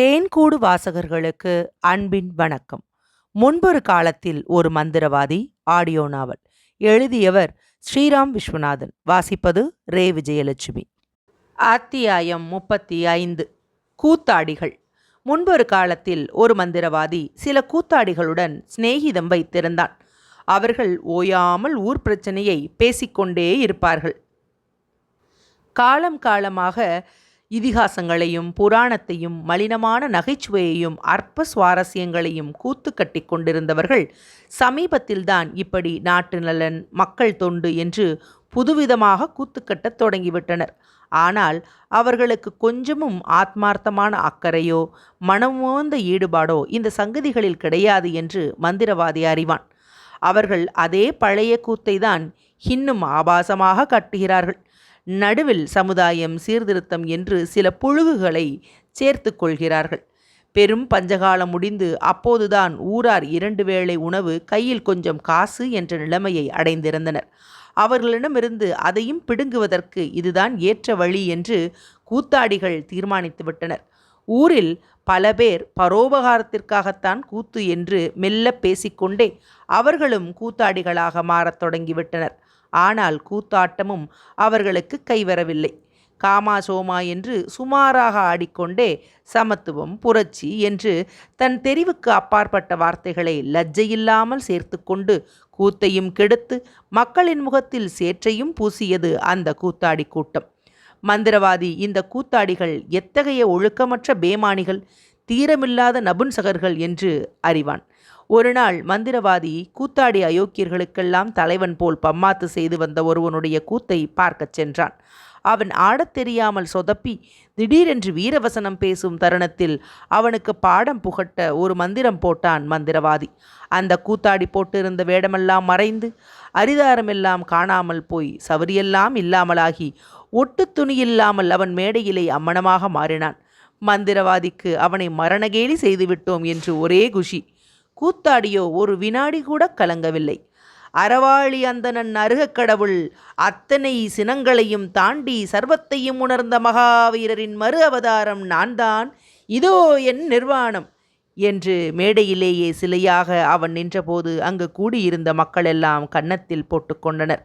தேன்கூடு வாசகர்களுக்கு அன்பின் வணக்கம். முன்பொரு காலத்தில் ஒரு மந்திரவாதி ஆடியோ நாவல் எழுதியவர் ஸ்ரீராம் விஸ்வநாதன். வாசிப்பது ரே. விஜயலட்சுமி. அத்தியாயம் முப்பத்தி ஐந்து. கூத்தாடிகள். முன்பொரு காலத்தில் ஒரு மந்திரவாதி சில கூத்தாடிகளுடன் சிநேகிதம் வைத்திருந்தான். அவர்கள் ஓயாமல் ஊர் பிரச்சனையை பேசிக்கொண்டே இருப்பார்கள். காலம் காலமாக இதிகாசங்களையும் புராணத்தையும் மலினமான நகைச்சுவையையும் அற்ப சுவாரஸ்யங்களையும் கூத்து கட்டி கொண்டிருந்தவர்கள் சமீபத்தில்தான் இப்படி நாட்டு நலன் மக்கள் தொண்டு என்று புதுவிதமாக கூத்துக்கட்டத் தொடங்கிவிட்டனர். ஆனால் அவர்களுக்கு கொஞ்சமும் ஆத்மார்த்தமான அக்கறையோ மனமோந்த ஈடுபாடோ இந்த சங்கதிகளில் கிடையாது என்று மந்திரவாதி அறிவான். அவர்கள் அதே பழைய கூத்தை தான் இன்னும் ஆபாசமாக கட்டுகிறார்கள். நடுவில் சமுதாயம் சீர்திருத்தம் என்று சில புழுகுகளை சேர்த்து கொள்கிறார்கள். பெரும் பஞ்சகாலம் முடிந்து அப்போதுதான் ஊரார் இரண்டு வேளை உணவு கையில் கொஞ்சம் காசு என்ற நிலைமையை அடைந்திருந்தனர். அவர்களிடமிருந்து அதையும் பிடுங்குவதற்கு இதுதான் ஏற்ற வழி என்று கூத்தாடிகள் தீர்மானித்துவிட்டனர் ஊரில் பல பேர் பரோபகாரத்திற்காகத்தான் கூத்து என்று மெல்ல பேசிக்கொண்டே அவர்களும் கூத்தாடிகளாக மாறத் தொடங்கிவிட்டனர் ஆனால் கூத்தாட்டமும் அவர்களுக்கு கைவரவில்லை. காமா சோமா என்று சுமாராக ஆடிக்கொண்டே சமத்துவம் புரட்சி என்று தன் தெரிவுக்கு அப்பாற்பட்ட வார்த்தைகளை லஜ்ஜையில்லாமல் சேர்த்து கொண்டு கூத்தையும் கெடுத்து மக்களின் முகத்தில் சேற்றையும் பூசியது அந்த கூத்தாடி கூட்டம். மந்திரவாதி இந்த கூத்தாடிகள் எத்தகைய ஒழுக்கமற்ற பேமானிகள் தீரமில்லாத நபுன்சகர்கள் என்று அறிவான். ஒரு நாள் மந்திரவாதி கூத்தாடி அயோக்கியர்களுக்கெல்லாம் தலைவன் போல் பம்மாத்து செய்து வந்த ஒருவனுடைய கூத்தை பார்க்கச் சென்றான். அவன் ஆடத் தெரியாமல் சொதப்பி திடீரென்று வீரவசனம் பேசும் தருணத்தில் அவனுக்கு பாடம் புகட்ட ஒரு மந்திரம் போட்டான் மந்திரவாதி. அந்த கூத்தாடி போட்டிருந்த வேடமெல்லாம் மறைந்து அரிதாரமெல்லாம் காணாமல் போய் சவரியெல்லாம் இல்லாமலாகி ஒட்டு துணியில்லாமல் அவன் மேடையிலே அம்மனமாக மாறினான். மந்திரவாதிக்கு அவனை மரணகேலி செய்துவிட்டோம் என்று ஒரே குஷி. கூத்தாடியோ ஒரு வினாடி கூட கலங்கவில்லை. அறவாளி அந்தனன் அருகக் கடவுள் அத்தனை சினங்களையும் தாண்டி சர்வத்தையும் உணர்ந்த மகாவீரரின் மறு அவதாரம் நான்தான். இதோ என் நிர்வாணம் என்று மேடையிலேயே சிலையாக அவன் நின்றபோது அங்கு கூடியிருந்த மக்களெல்லாம் கன்னத்தில் போட்டுக்கொண்டனர்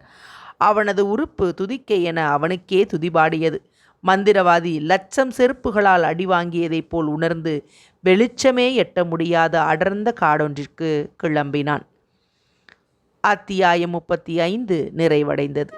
அவனது உறுப்பு துதிக்கை என அவனுக்கே துதிபாடியது. மந்திரவாதி லட்சம் செருப்புகளால் அடி வாங்கியதைப் போல் உணர்ந்து வெளிச்சமே எட்ட முடியாத அடர்ந்த காடொன்றிற்கு கிளம்பினான். அத்தியாயம் முப்பத்தி ஐந்து நிறைவடைந்தது.